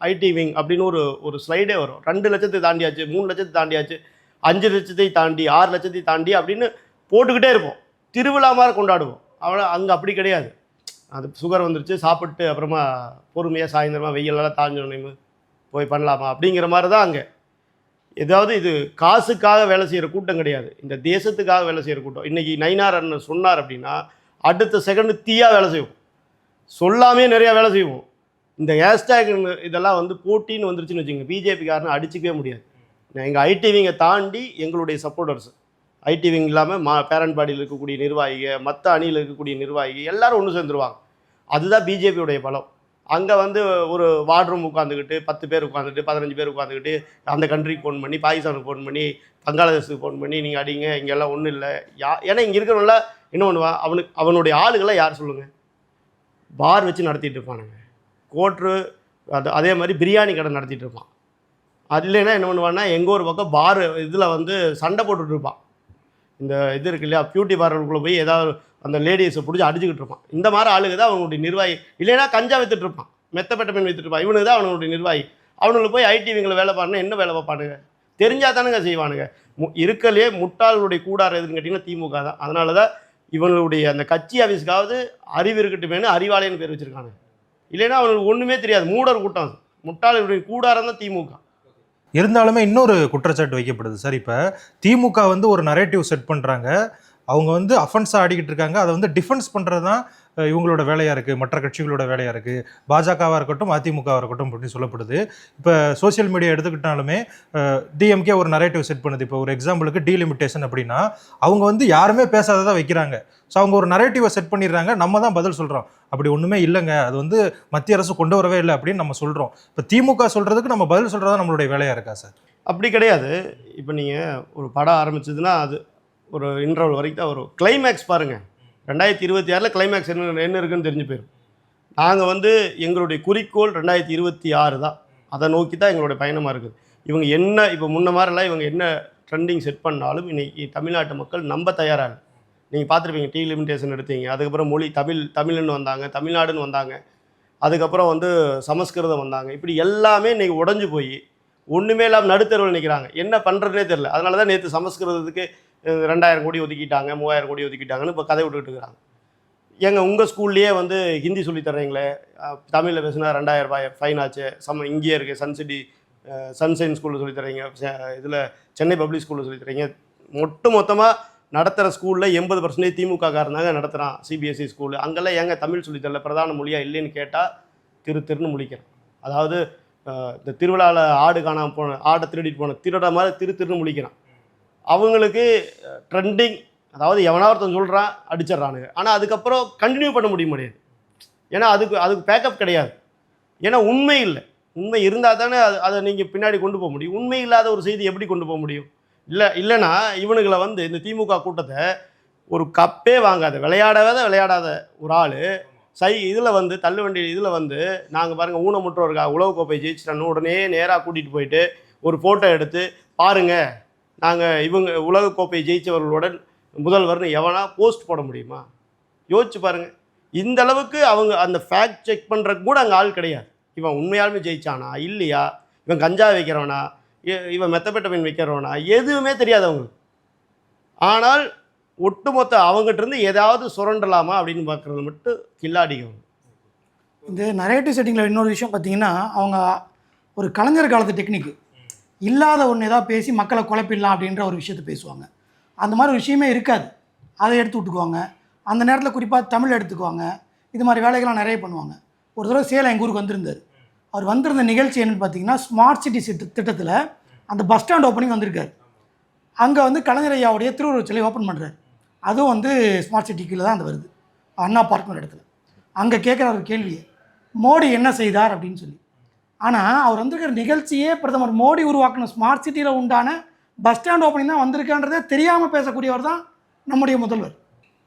ஐடி விங் அப்படின்னு ஒரு ஒரு ஸ்லைடே வரும். ரெண்டு லட்சத்தை தாண்டியாச்சு மூணு லட்சத்தை தாண்டியாச்சு அஞ்சு லட்சத்தை தாண்டி ஆறு லட்சத்தை தாண்டி அப்படின்னு போட்டுக்கிட்டே இருப்போம். திருவிழா மாதிரி கொண்டாடுவோம். அவ்வளோ அங்கே அப்படி கிடையாது. அது சுகர் வந்துருச்சு சாப்பிட்டு அப்புறமா பொறுமையாக சாயந்தரமாக வெயிலெல்லாம் தாஞ்சோன்னு போய் பண்ணலாமா அப்படிங்கிற மாதிரி தான் அங்கே. ஏதாவது இது காசுக்காக வேலை செய்கிற கூட்டம் கிடையாது. இந்த தேசத்துக்காக வேலை செய்கிற கூட்டம். இன்றைக்கி நைனார் அண்ணன் சொன்னார் அப்படின்னா அடுத்த செகண்டு தீயாக வேலை செய்வோம். சொல்லாமே நிறையா வேலை செய்வோம். இந்த ஹேஷ்டேக் இதெல்லாம் வந்து போட்டின்னு வந்துருச்சுன்னு வச்சுங்க பிஜேபிக்காரனை அடிச்சிக்கவே முடியாது. எங்கள் ஐடிவிங்கை தாண்டி எங்களுடைய சப்போர்ட்டர்ஸ் ஐடிவிங் இல்லாமல் மா பேரண்ட் பாடியில் இருக்கக்கூடிய நிர்வாகிகள் மற்ற அணியில் இருக்கக்கூடிய நிர்வாகிகள் எல்லாரும் ஒன்று சேர்ந்துருவாங்க. அதுதான் பிஜேபியுடைய பலம். அங்கே வந்து ஒரு வார்ட்ரூம் உட்காந்துக்கிட்டு பத்து பேர் உட்காந்துட்டு பதினஞ்சு பேர் உட்காந்துக்கிட்டு அந்த கண்ட்ரிக்கு ஃபோன் பண்ணி பாகிஸ்தானுக்கு ஃபோன் பண்ணி பங்களாதேஷுக்கு ஃபோன் பண்ணி நீங்கள் அடிங்க இங்கெல்லாம் ஒன்றும் இல்லை. யா ஏன்னா இங்கே இருக்கிறவங்கள என்ன பண்ணுவான் அவனுக்கு அவனுடைய ஆளுகளை யார் சொல்லுங்கள் பார் வச்சு நடத்திட்டு இருப்பானுங்க. கோட்ரு அது அதே மாதிரி பிரியாணி கடை நடத்திட்டு இருப்பான். அது இல்லைன்னா என்ன பண்ணுவான்னா எங்கள் ஒரு பக்கம் பார் இதில் வந்து சண்டை போட்டுட்ருப்பான் இந்த இது இருக்கு இல்லையா பியூட்டி பார்லருக்குள்ளே போய் ஏதாவது அந்த லேடிஸை பிடிச்சி அடிச்சுக்கிட்டு இருப்பான். இந்த மாதிரி ஆளுங்க தான் அவனுடைய நிர்வாகி. இல்லைன்னா கஞ்சா வித்துட்டு இருப்பான். மெத்தப்பட்ட மீன் வித்துட்டு இருப்பான். இவனுக்கு தான் அவனுடைய நிர்வாகி. அவனுக்கு போய் ஐடிவிங்களை வேலை பாருன்னா என்ன வேலை பார்ப்பானுங்க? தெரிஞ்சால் தானுங்க செய்வானுங்க. மு இருக்கலே முட்டாளுடைய கூடாரம் எதுன்னு கேட்டிங்கன்னா திமுக தான். அதனால தான் இவங்களுடைய அந்த கட்சி ஆஃபீஸ்க்காவது அறிவு இருக்கட்டுமேனு அறிவாலயன்னு பேர் வச்சுருக்காங்க இல்லைன்னா அவனுக்கு ஒன்றுமே தெரியாது. மூடர் கூட்டம் அது. முட்டாளுடைய கூடாரம் தான் திமுக. இருந்தாலுமே இன்னொரு குற்றச்சாட்டு வைக்கப்படுது சார். இப்போ திமுக வந்து ஒரு நரேட்டிவ் செட் பண்ணுறாங்க அவங்க வந்து அஃபென்ஸாக ஆடிக்கிட்டு இருக்காங்க. அதை வந்து டிஃபென்ஸ் பண்ணுறது தான் இவங்களோட வேலையாக இருக்குது மற்ற கட்சிகளோட வேலையாக இருக்குது பாஜகவாக இருக்கட்டும் அதிமுகவாக இருக்கட்டும் அப்படின்னு சொல்லப்படுது. இப்போ சோஷியல் மீடியா எடுத்துக்கிட்டாலுமே டிஎம்கே ஒரு நரேட்டிவ் செட் பண்ணுது. இப்போ ஒரு எக்ஸாம்பிளுக்கு டீலிமிட்டேஷன் அப்படின்னா அவங்க வந்து யாருமே பேசாததான் வைக்கிறாங்க. ஸோ அவங்க ஒரு நரேட்டிவை செட் பண்ணிடுறாங்க. நம்ம தான் பதில் சொல்கிறோம் அப்படி ஒன்றுமே இல்லைங்க. அது வந்து மத்திய அரசு கொண்டு வரவே இல்லை அப்படின்னு நம்ம சொல்கிறோம் இப்போ திமுக சொல்கிறதுக்கு நம்ம பதில் சொல்கிறது நம்மளுடைய வேலையாக இருக்கா சார்? அப்படி கிடையாது. இப்போ நீங்கள் ஒரு படம் ஆரம்பிச்சதுன்னா அது ஒரு இன்டர்வல் வரைக்கும் தான் வரும். கிளைமேக்ஸ் பாருங்கள் ரெண்டாயிரத்தி இருபத்தி ஆறில் கிளைமேக்ஸ் என்ன என்ன இருக்குன்னு தெரிஞ்சு போயிடும் நாங்கள் வந்து எங்களுடைய குறிக்கோள் ரெண்டாயிரத்தி இருபத்தி ஆறு தான் அதை நோக்கி தான் எங்களுடைய பயணமாக இருக்குது. இவங்க என்ன இப்போ முன்ன மாதிரிலாம் இவங்க என்ன ட்ரெண்டிங் செட் பண்ணாலும் இன்றைக்கி தமிழ்நாட்டு மக்கள் நம்ப தயாராக நீங்கள் பார்த்துருப்பீங்க டீ லிமிடேஷன் எடுத்தீங்க. அதுக்கப்புறம் மொழி தமிழ் தமிழ்னு வந்தாங்க தமிழ்நாடுன்னு வந்தாங்க. அதுக்கப்புறம் வந்து சமஸ்கிருதம் வந்தாங்க. இப்படி எல்லாமே இன்றைக்கி உடஞ்சு போய் ஒன்றுமே இல்லாமல் நடுத்தருவில் நிற்கிறாங்க என்ன பண்ணுறதுனே தெரில அதனால தான் நேற்று சமஸ்கிருதத்துக்கு ரெண்டாயிரம் கோடி ஒதுக்கிட்டாங்க மூவாயிரம் கோடி ஒதுக்கிட்டாங்கன்னு இப்போ கதை விட்டுக்கிட்டு இருக்கிறாங்க ஏங்க உங்கள் ஸ்கூல்லையே வந்து ஹிந்தி சொல்லி தர்றீங்களே? தமிழில் பேசுனா ரெண்டாயிரம் ரூபாய் ஃபைன் ஆச்சு. சம இங்கேயே இருக்குது சன்சிட்டி சன்சைன் ஸ்கூலில் சொல்லி தர்றீங்க. இதில் சென்னை பப்ளிக் ஸ்கூலில் சொல்லி தர்றீங்க. மொட்டு மொத்தமாக நடத்துகிற ஸ்கூலில் எண்பது பர்சன்டேஜ் திமுக காரனாங்க நடத்துகிறான் சிபிஎஸ்சி ஸ்கூலு அங்கெல்லாம் ஏங்க தமிழ் சொல்லித் தரல? பிரதான மொழியாக இல்லைன்னு கேட்டால் திரு திருன்னு முழிக்கிறேன். அதாவது இந்த திருவிழாவில் ஆடு காணாமல் போன ஆடை திருடிட்டு போன திருட மாதிரி திரு திருன்னு முழிக்கிறான். அவங்களுக்கு ட்ரெண்டிங் அதாவது எவனா ஒருத்தன் சொல்கிறான் அடிச்சிடுறானுங்க. ஆனால் அதுக்கப்புறம் கண்டினியூ பண்ண முடிய முடியாது ஏன்னா அதுக்கு அதுக்கு பேக்கப் கிடையாது. ஏன்னா உண்மை இல்லை. உண்மை இருந்தால் தானே அது அதை நீங்கள் பின்னாடி கொண்டு போக முடியும். உண்மை இல்லாத ஒரு செய்தி எப்படி கொண்டு போக முடியும்? இல்லை இல்லைன்னா இவனுங்களை வந்து இந்த திமுக கூட்டத்தை ஒரு கப்பே வாங்காத விளையாடாத விளையாடாத ஒரு ஆள் சை இதில் வந்து தள்ளுவண்டி இதில் வந்து நாங்கள் பாருங்கள் ஊனமுற்றோருக்கா உலக கோப்பை ஜெயிச்சிட்டோன்னு உடனே நேராக கூட்டிகிட்டு போயிட்டு ஒரு ஃபோட்டோ எடுத்து பாருங்கள் நாங்கள் இவங்க உலக கோப்பையை ஜெயித்தவர்களுடன் முதல்வர்னு எவனா போஸ்ட் போட முடியுமா? யோசிச்சு பாருங்கள் இந்த அளவுக்கு அவங்க அந்த ஃபேக்ட் செக் பண்ணுறதுக்கு கூட அங்கே ஆள் கிடையாது. இவன் உண்மையாலுமே ஜெயிச்சானா? இல்லையா? இவன் கஞ்சா வைக்கிறவனா? இவன் மெத்தப்பட்ட மீன் வைக்கிறவனா? எதுவுமே தெரியாது அவங்களுக்கு. ஆனால் ஒட்டுமொத்த அவங்ககிட்ட இருந்து ஏதாவது சுரண்டலாமா அப்படின்னு பார்க்குறது மட்டும் கில்லாடிகள் இந்த நரேட்டிவ் செட்டிங்கில் இன்னொரு விஷயம் பார்த்தீங்கன்னா அவங்க ஒரு கலைஞர் காலத்து டெக்னிக்கு இல்லாத ஒன்று ஏதாவது பேசி மக்களை குழப்பிடலாம் அப்படின்ற ஒரு விஷயத்தை பேசுவாங்க. அந்த மாதிரி ஒரு விஷயமே இருக்காது. அதை எடுத்து விட்டுக்குவாங்க. அந்த நேரத்தில் குறிப்பாக தமிழ் எடுத்துக்குவாங்க. இது மாதிரி வேலைகள்லாம் நிறைய பண்ணுவாங்க. ஒரு தடவை சேலம் எங்கள் ஊருக்கு வந்திருந்தார். அவர் வந்திருந்த நிகழ்ச்சி என்னென்னு பார்த்தீங்கன்னா ஸ்மார்ட் சிட்டி திட்டத்தில் அந்த பஸ் ஸ்டாண்ட் ஓப்பனிங் வந்திருக்கார். அங்கே வந்து கலைஞர் ஐயாவுடைய திருவுருவச் சிலை ஓப்பன் பண்ணுறாரு அதுவும் வந்து ஸ்மார்ட் சிட்டி கீழே தான் அது வருது. அண்ணா பார்க்குற இடத்துல. அங்கே கேட்குற ஒரு கேள்வி மோடி என்ன செய்தார் அப்படின்னு சொல்லி. ஆனால் அவர் வந்திருக்கிற நிகழ்ச்சியே பிரதமர் மோடி உருவாக்கின ஸ்மார்ட் சிட்டியில் உண்டான பஸ் ஸ்டாண்ட் ஓப்பனிங் தான் வந்திருக்கான்றதே தெரியாமல் பேசக்கூடியவர் தான் நம்முடைய முதல்வர்.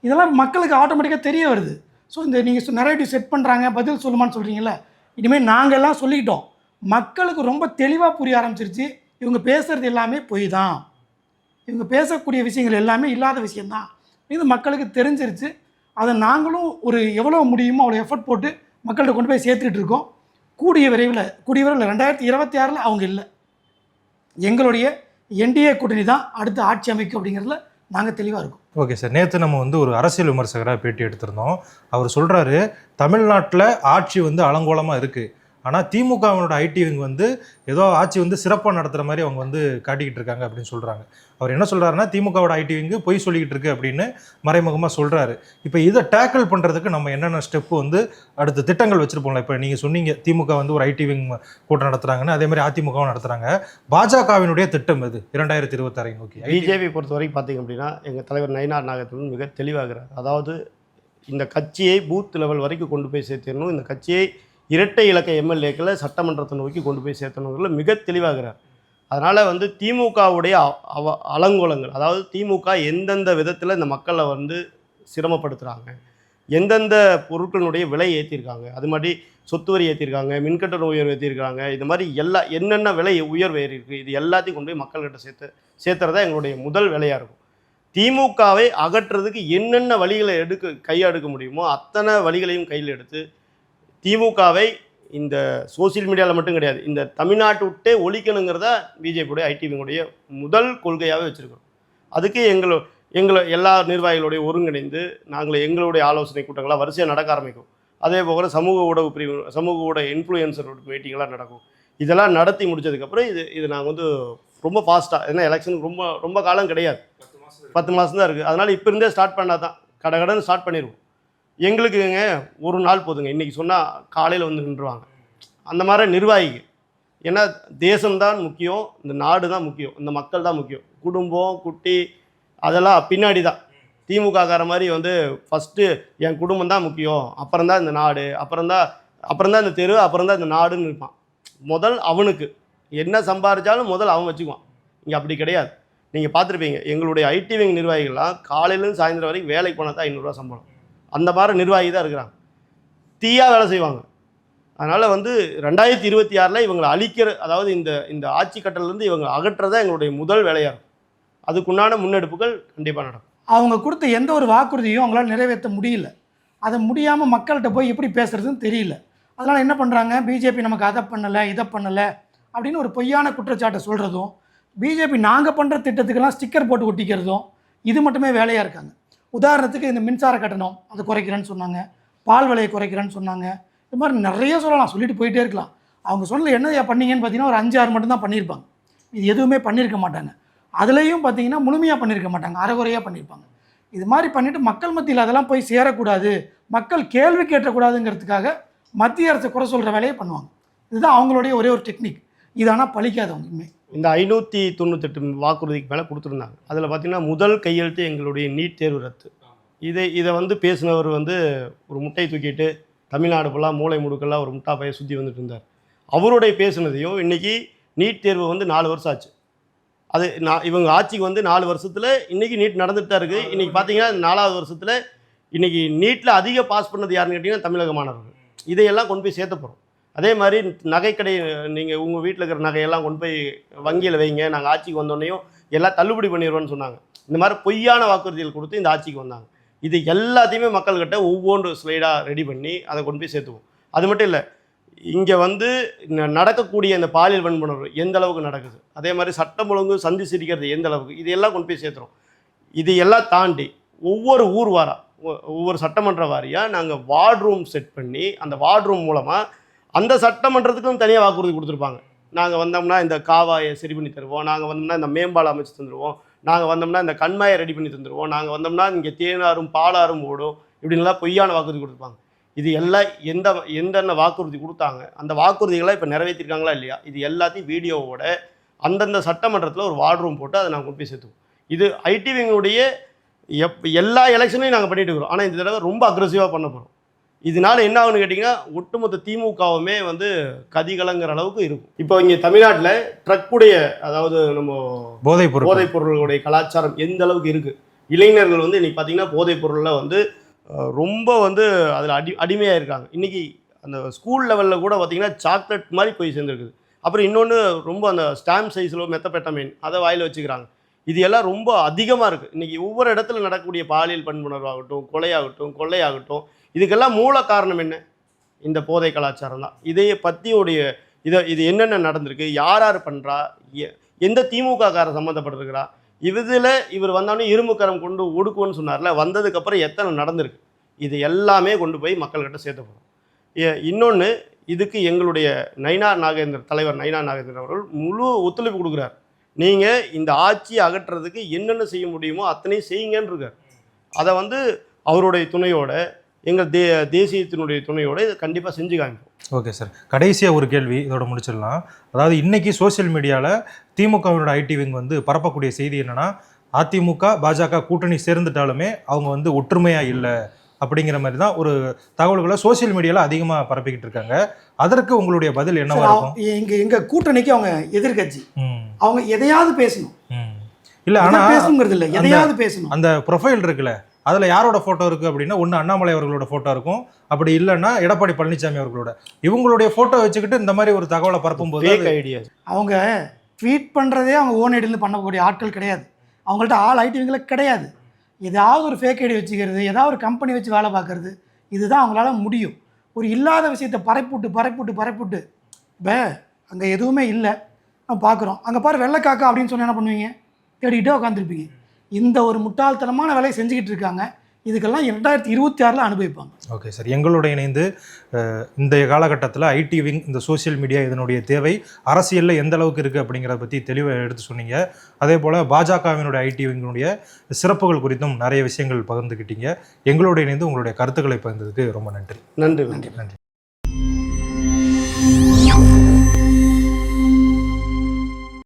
இதெல்லாம் மக்களுக்கு ஆட்டோமேட்டிக்காக தெரிய வருது. ஸோ இந்த நீங்கள் நரேட்டிவ் செட் பண்ணுறாங்க பதில் சொல்லுமான்னு சொல்கிறீங்களே இனிமேல் நாங்கள் எல்லாம் சொல்லிக்கிட்டோம். மக்களுக்கு ரொம்ப தெளிவாக புரிய ஆரம்பிச்சிருச்சு. இவங்க பேசுகிறது எல்லாமே பொய் தான் இவங்க பேசக்கூடிய விஷயங்கள் எல்லாமே இல்லாத விஷயந்தான் இது மக்களுக்கு தெரிஞ்சிருச்சு. அதை நாங்களும் ஒரு எவ்வளோ முடியுமோ அவ்வளோ எஃபர்ட் போட்டு மக்கள்கிட்ட கொண்டு போய் சேர்த்துக்கிட்டு இருக்கோம். கூடிய விரைவில் கூடிய விரைவில் ரெண்டாயிரத்தி இருபத்தி ஆறில் அவங்க இல்லை. எங்களுடைய என்டிஏ கூட்டணி தான் அடுத்து ஆட்சி அமைக்கும் அப்படிங்கிறதுல நாங்கள் தெளிவாக இருக்கோம். Okay sir. நேற்று நம்ம வந்து ஒரு அரசியல் விமர்சகராக பேட்டி எடுத்திருந்தோம். அவர் சொல்கிறாரு தமிழ்நாட்டில் ஆட்சி வந்து அலங்கோலமாக இருக்குது ஆனால் திமுகவினோட ஐடி விங் வந்து ஏதோ ஆட்சி வந்து சிறப்பாக நடத்துகிற மாதிரி அவங்க வந்து காட்டிக்கிட்டு இருக்காங்க அப்படின்னு சொல்கிறாங்க அவர் என்ன சொல்கிறாருன்னா திமுகவோட ஐடி விங்கு பொய் சொல்லிக்கிட்டு இருக்கு அப்படின்னு மறைமுகமாக சொல்கிறாரு இப்போ இதை டேக்கிள் பண்ணுறதுக்கு நம்ம என்னென்ன ஸ்டெப்பு வந்து அடுத்த திட்டங்கள் வச்சுருப்போம்ல? இப்போ நீங்கள் சொன்னீங்க திமுக வந்து ஒரு ஐடி விங் கூட்டம் நடத்துகிறாங்கன்னு அதே மாதிரி அதிமுகவும் நடத்துகிறாங்க பாஜகவினுடைய திட்டம் இது இரண்டாயிரத்தி இருபத்தாறை நோக்கி. பிஜேபி பொறுத்த வரைக்கும் பார்த்தீங்க அப்படின்னா எங்கள் தலைவர் நயினார் நாகத்தன் மிக தெளிவாகிறார். அதாவது இந்த கட்சியை பூத் லெவல் வரைக்கும் கொண்டு போய் சேர்த்திடணும். இந்த கட்சியை இரட்டை இலக்க எம்எல்ஏக்களை சட்டமன்றத்தை நோக்கி கொண்டு போய் சேர்த்தணுங்கிறதுல மிக தெளிவாகிறார். அதனால் வந்து திமுகவுடைய அ- அவ அலங்கோலங்கள் அதாவது திமுக எந்தெந்த விதத்தில் இந்த மக்களை வந்து சிரமப்படுத்துகிறாங்க எந்தெந்த பொருட்களினுடைய விலை ஏற்றிருக்காங்க அது மாதிரி சொத்து வரி ஏற்றிருக்காங்க மின்கட்டண உயர்வு ஏற்றிருக்காங்க இது மாதிரி எல்லா என்னென்ன விலை உயர்வு ஏறி இது எல்லாத்தையும் கொண்டு போய் மக்கள்கிட்ட சேர்த்து சேர்த்துறதா எங்களுடைய முதல் வேலையாக இருக்கும். திமுகவை அகற்றுறதுக்கு என்னென்ன வழிகளை எடுக்க கையெடுக்க முடியுமோ அத்தனை வழிகளையும் கையில் எடுத்து திமுகவை இந்த சோசியல் மீடியாவில் மட்டும் கிடையாது இந்த தமிழ்நாட்டு விட்டே ஒழிக்கணுங்கிறத பிஜேபியுடைய ஐடிவிங்களுடைய முதல் கொள்கையாகவே வச்சுருக்கோம் அதுக்கு எங்களை எங்களை எல்லா நிர்வாகிகளுடைய ஒருங்கிணைந்து நாங்கள் எங்களுடைய ஆலோசனை கூட்டங்களாக வரிசையாக நடக்க ஆரம்பிக்கும். அதே போக சமூக ஊடக பிரிவு சமூக ஊடக இன்ஃப்ளூயன்சர் மீட்டிங்லாம் நடக்கும். இதெல்லாம் நடத்தி முடிச்சதுக்கப்புறம் இது இது நாங்கள் வந்து ரொம்ப ஃபாஸ்ட்டாக ஏன்னா எலெக்ஷன் ரொம்ப ரொம்ப காலம் கிடையாது. பத்து மாதம் தான் இருக்குது அதனால் இப்போ இருந்தே ஸ்டார்ட் பண்ணால் தான் கடை கடன் ஸ்டார்ட் பண்ணிடுவோம் எங்களுக்குங்க ஒரு நாள் போதுங்க. இன்றைக்கி சொன்னால் காலையில் வந்து நின்றுவாங்க. அந்த மாதிரி நிர்வாகிக்கு ஏன்னா தேசம்தான் முக்கியம் இந்த நாடு தான் முக்கியம் இந்த மக்கள் தான் முக்கியம். குடும்பம் குட்டி அதெல்லாம் பின்னாடி தான் திமுகக்கார மாதிரி வந்து ஃபஸ்ட்டு என் குடும்பம் தான் முக்கியம். அப்புறம் தான் இந்த நாடு அப்புறம் தான் அப்புறம் தான் இந்த தெரு அப்புறம் தான் இந்த நாடுன்னு இருப்பான். முதல் அவனுக்கு. என்ன சம்பாதிச்சாலும் முதல் அவன் வச்சுக்குவான். இங்கே அப்படி கிடையாது. நீங்கள் பார்த்துருப்பீங்க எங்களுடைய ஐடி விங் நிர்வாகிகள்லாம் காலையிலேருந்து சாயந்தரம் வரைக்கும் வேலைக்கு போனால் தான் ஐநூறுரூவா சம்பளம். அந்த மாதிரி நிர்வாகி தான் இருக்கிறாங்க தீயாக வேலை செய்வாங்க. அதனால் வந்து ரெண்டாயிரத்தி இருபத்தி ஆறில் இவங்களை அழிக்கிற அதாவது இந்த இந்த ஆட்சி கட்டலேருந்து இவங்க அகற்றதான் எங்களுடைய முதல் வேலையாக இருக்கும். அதுக்குண்டான முன்னெடுப்புகள் கண்டிப்பாக நடக்கும். அவங்க கொடுத்த எந்த ஒரு வாக்குறுதியும் அவங்களால நிறைவேற்ற முடியல. அதை முடியாமல் மக்கள்கிட்ட போய் எப்படி பேசுறதுன்னு தெரியல. அதனால் என்ன பண்ணுறாங்க பிஜேபி நமக்கு அதை பண்ணலை இதை பண்ணலை அப்படின்னு ஒரு பொய்யான குற்றச்சாட்டை சொல்கிறதும் பிஜேபி நாங்கள் பண்ணுற திட்டத்துக்கெல்லாம் ஸ்டிக்கர் போட்டு ஒட்டிக்கிறதும் இது மட்டுமே வேலையாக இருக்காங்க. உதாரணத்துக்கு இந்த மின்சார கட்டணம் அது குறைக்கிறேன்னு சொன்னாங்க. பால் விலையை குறைக்கிறேன்னு சொன்னாங்க. இது மாதிரி நிறைய சொல்லலாம் சொல்லிட்டு போயிட்டே இருக்கலாம். அவங்க சொன்னது என்னதையா பண்ணீங்கன்னு பார்த்தீங்கன்னா ஒரு அஞ்சு ஆறு மட்டும்தான் பண்ணியிருப்பாங்க. இது எதுவுமே பண்ணியிருக்க மாட்டாங்க. அதுலேயும் பார்த்தீங்கன்னா முழுமையாக பண்ணியிருக்க மாட்டாங்க. அறகுறையாக பண்ணியிருப்பாங்க. இது மாதிரி பண்ணிவிட்டு மக்கள் மத்தியில் அதெல்லாம் போய் சேரக்கூடாது மக்கள் கேள்வி கேட்டக்கூடாதுங்கிறதுக்காக மத்திய அரசை குறை சொல்கிற வேலையை பண்ணுவாங்க. இதுதான் அவங்களுடைய ஒரே ஒரு டெக்னிக். இது ஆனால் பழிக்காதவங்க உண்மை இந்த ஐநூற்றி தொண்ணூத்தெட்டு வாக்குறுதிக்கு மேலே கொடுத்துருந்தாங்க. அதில் பார்த்திங்கன்னா முதல் கையெழுத்து எங்களுடைய நீட் தேர்வு ரத்து. இதை இதை வந்து பேசினவர் வந்து ஒரு முட்டை தூக்கிட்டு தமிழ்நாடு ஃபுல்லாக மூளை முடுக்கெல்லாம் ஒரு முட்டா பைய சுற்றி வந்துட்டு இருந்தார். அவருடைய பேசுனதையும் இன்றைக்கி நீட் தேர்வு வந்து நாலு வருஷம் ஆச்சு. அது நான் இவங்க ஆட்சிக்கு வந்து நாலு வருஷத்தில் இன்றைக்கி நீட் நடந்துட்டு தான் இருக்குது இன்றைக்கி பார்த்தீங்கன்னா நாலாவது வருஷத்தில் இன்றைக்கி நீட்டில் அதிக பாஸ் பண்ணது யாருன்னு கேட்டிங்கன்னா தமிழக மாணவர்கள். இதையெல்லாம் கொண்டு போய் சேர்த்த போகிறோம் அதே மாதிரி நகைக்கடை நீங்கள் உங்கள் வீட்டில் இருக்கிற நகையெல்லாம் கொண்டு போய் வங்கியில் வைங்க. நாங்கள் ஆட்சிக்கு வந்தோடனையும் எல்லாம் தள்ளுபடி பண்ணிடுவோன்னு சொன்னாங்க. இந்த மாதிரி பொய்யான வாக்குறுதிகள் கொடுத்து இந்த ஆட்சிக்கு வந்தாங்க. இது எல்லாத்தையுமே மக்கள்கிட்ட ஒவ்வொன்று ஸ்லைடாக ரெடி பண்ணி அதை கொண்டு போய் சேர்த்துவோம். அது மட்டும் இல்லை இங்கே வந்து நடக்கக்கூடிய இந்த பாலியல் வன்புணர்வு எந்த அளவுக்கு நடக்குது? அதே மாதிரி சட்டம் ஒழுங்கு சந்தி சிரிக்கிறது எந்த அளவுக்கு? இதையெல்லாம் கொண்டு போய் சேர்த்துறோம். இது எல்லாம் தாண்டி ஒவ்வொரு ஊர் வாரா ஒ- ஒவ்வொரு சட்டமன்ற வாரியாக நாங்கள் வார்ட் ரூம் செட் பண்ணி அந்த வார்ட் ரூம் மூலமாக அந்த சட்டமன்றத்துக்கும் தனியாக வாக்குறுதி கொடுத்துருப்பாங்க. நாங்கள் வந்தோம்னா இந்த காவாயை சரி பண்ணி தருவோம். நாங்கள் வந்தோம்னா இந்த மேம்பாலம் அமைச்சு தந்துடுவோம் நாங்கள் வந்தோம்னா இந்த கண்மாயை ரெடி பண்ணி தந்துடுவோம் நாங்கள் வந்தோம்னா இங்கே தேனாரும் பாலாரும் ஓடும். இப்படின்லாம் பொய்யான வாக்குறுதி கொடுத்துருப்பாங்க இது எல்லாம் எந்த எந்தென்ன வாக்குறுதி கொடுத்தாங்க அந்த வாக்குறுதிகளை இப்போ நிறைவேற்றிருக்காங்களா இல்லையா? இது எல்லாத்தையும் வீடியோவோட அந்தந்த சட்டமன்றத்தில் ஒரு வார்ட் ரூம் போட்டு அதை நாங்கள் கொண்டு போய் சேர்த்துவோம். இது ஐடிவிங்களுடைய எப் எல்லா எலெக்ஷனையும் நாங்கள் பண்ணிட்டு இருக்கிறோம். ஆனால் இந்த தடவை ரொம்ப அக்ரஸிவாக பண்ண போகிறோம் இதனால என்ன ஆகுன்னு கேட்டிங்கன்னா ஒட்டுமொத்த திமுகவுமே வந்து கதிகலங்கிற அளவுக்கு இருக்கும். இப்போ இங்கே தமிழ்நாட்டில் ட்ரக்குடைய அதாவது நம்ம போதைப் பொருள் போதைப் பொருள்களுடைய கலாச்சாரம் எந்த அளவுக்கு இருக்குது இளைஞர்கள் வந்து இன்னைக்கு பார்த்தீங்கன்னா போதைப் பொருளில் வந்து ரொம்ப வந்து அதில் அடி அடிமையாக இருக்காங்க. இன்றைக்கி அந்த ஸ்கூல் லெவலில் கூட பார்த்தீங்கன்னா சாக்லேட் மாதிரி போய் சேர்ந்துருக்குது. அப்புறம் இன்னொன்று ரொம்ப அந்த ஸ்டாம்ப் சைஸில் மெத்தப்பெட்டமைன் அதை வாயில் வச்சுக்கிறாங்க. இது எல்லாம் ரொம்ப அதிகமாக இருக்குது இன்றைக்கி ஒவ்வொரு இடத்துல நடக்கக்கூடிய பாலியல் பண்புணர்வாகட்டும் கொலையாகட்டும் கொள்ளையாகட்டும் இதுக்கெல்லாம் மூல காரணம் என்ன? இந்த போதை கலாச்சாரம் தான். இதைய பற்றியுடைய இதை இது என்னென்ன நடந்திருக்கு? யார் யார் பண்ணுறா எந்த திமுக காரர் சம்மந்தப்பட்டிருக்கிறா? இதில் இவர் வந்தோடனே இரும்புக்கரம் கொண்டு ஒடுக்குவோன்னு சொன்னார்ல வந்ததுக்கப்புறம் எத்தனை நடந்திருக்கு? இது எல்லாமே கொண்டு போய் மக்கள்கிட்ட சேர்த்து போகிறோம் இன்னொன்று இதுக்கு எங்களுடைய நைனா நாகேந்திரன் தலைவர் நைனா நாகேந்திரன் அவர்கள் முழு ஒத்துழைப்பு கொடுக்குறார். நீங்கள் இந்த ஆட்சியை அகற்றுறதுக்கு என்னென்ன செய்ய முடியுமோ அத்தனையும் செய்யுங்கன்னு இருக்கார் அதை வந்து அவருடைய துணையோட எங்கள் தே தேசியத்தினுடைய துணையோட இதை கண்டிப்பாக செஞ்சு காமிப்போம். Okay sir. கடைசியாக ஒரு கேள்வி இதோட முடிச்சிடலாம். அதாவது இன்னைக்கு சோஷியல் மீடியாவில் திமுகவினோட ஐடி விங் வந்து பரப்பக்கூடிய செய்தி என்னன்னா அதிமுக பாஜக கூட்டணி சேர்ந்துட்டாலுமே அவங்க வந்து ஒற்றுமையாக இல்லை அப்படிங்கிற மாதிரி தான் ஒரு தகவல்களை சோஷியல் மீடியாவில் அதிகமாக பரப்பிக்கிட்டு இருக்காங்க. அதற்கு உங்களுடைய பதில் என்னவா இருக்கும்? எங்க எங்க கூட்டணிக்கு அவங்க எதிர்க்கட்சி. ம், அவங்க எதையாவது பேசணும். ம். இல்ல எதை ஆனா பேசணுங்கிறது இல்ல. எதையாவது பேசணும். அந்த ப்ரொஃபைல் இருக்குல்ல அதுல யாரோட போட்டோ இருக்கு அப்படின்னா ஒண்ணு அண்ணாமலை அவர்களோட போட்டோ இருக்கும். அப்படி இல்லைன்னா எடப்பாடி பழனிசாமி அவர்களோட. இவங்களுடைய போட்டோ வச்சுக்கிட்டு இந்த மாதிரி ஒரு தகவலை பரப்பும்போது ஃபேக் அது- ஐடியா அவங்க ட்வீட் பண்ணுறதே அவங்க ஓன் ஐடியில் பண்ணக்கூடிய ஆட்கள் கிடையாது. அவங்கள்ட்ட ஆள் ஐடிவிங்கள கிடையாது. ஏதாவது ஒரு ஃபேக் ஐடி வச்சுக்கிறது ஏதாவது ஒரு கம்பெனி வச்சு வேலை பார்க்கறது இதுதான் அவங்களால முடியும். ஒரு இல்லாத விஷயத்தை பரப்பிவிட்டு பரப்பிவிட்டு பரப்பிவிட்டு இப்போ அங்கே எதுவுமே இல்லை. நம்ம பார்க்குறோம். அங்கே பாரு வெள்ளைக்காக்கா அப்படின்னு சொன்னா என்ன பண்ணுவீங்க? தேடிக்கிட்டே உட்காந்துருப்பீங்க இந்த ஒரு முட்டாள்தனமான வேலையை செஞ்சுக்கிட்டு இருக்காங்க. இதுக்கெல்லாம் ரெண்டாயிரத்தி இருபத்தி ஆறில் அனுபவிப்பாங்க. ஓகே சார் எங்களோட இணைந்து இந்த காலகட்டத்தில் ஐடி விங் இந்த சோஷியல் மீடியா இதனுடைய தேவை அரசியலில் எந்த அளவுக்கு இருக்குது அப்படிங்கிறத பற்றி தெளிவாக எடுத்து சொன்னீங்க. அதே போல் பாஜகவினுடைய ஐடி விங்கினுடைய சிறப்புகள் குறித்தும் நிறைய விஷயங்கள் பகிர்ந்துக்கிட்டீங்க எங்களோட இணைந்து உங்களுடைய கருத்துக்களை பகிர்ந்ததுக்கு ரொம்ப நன்றி. நன்றி நன்றி. நன்றி.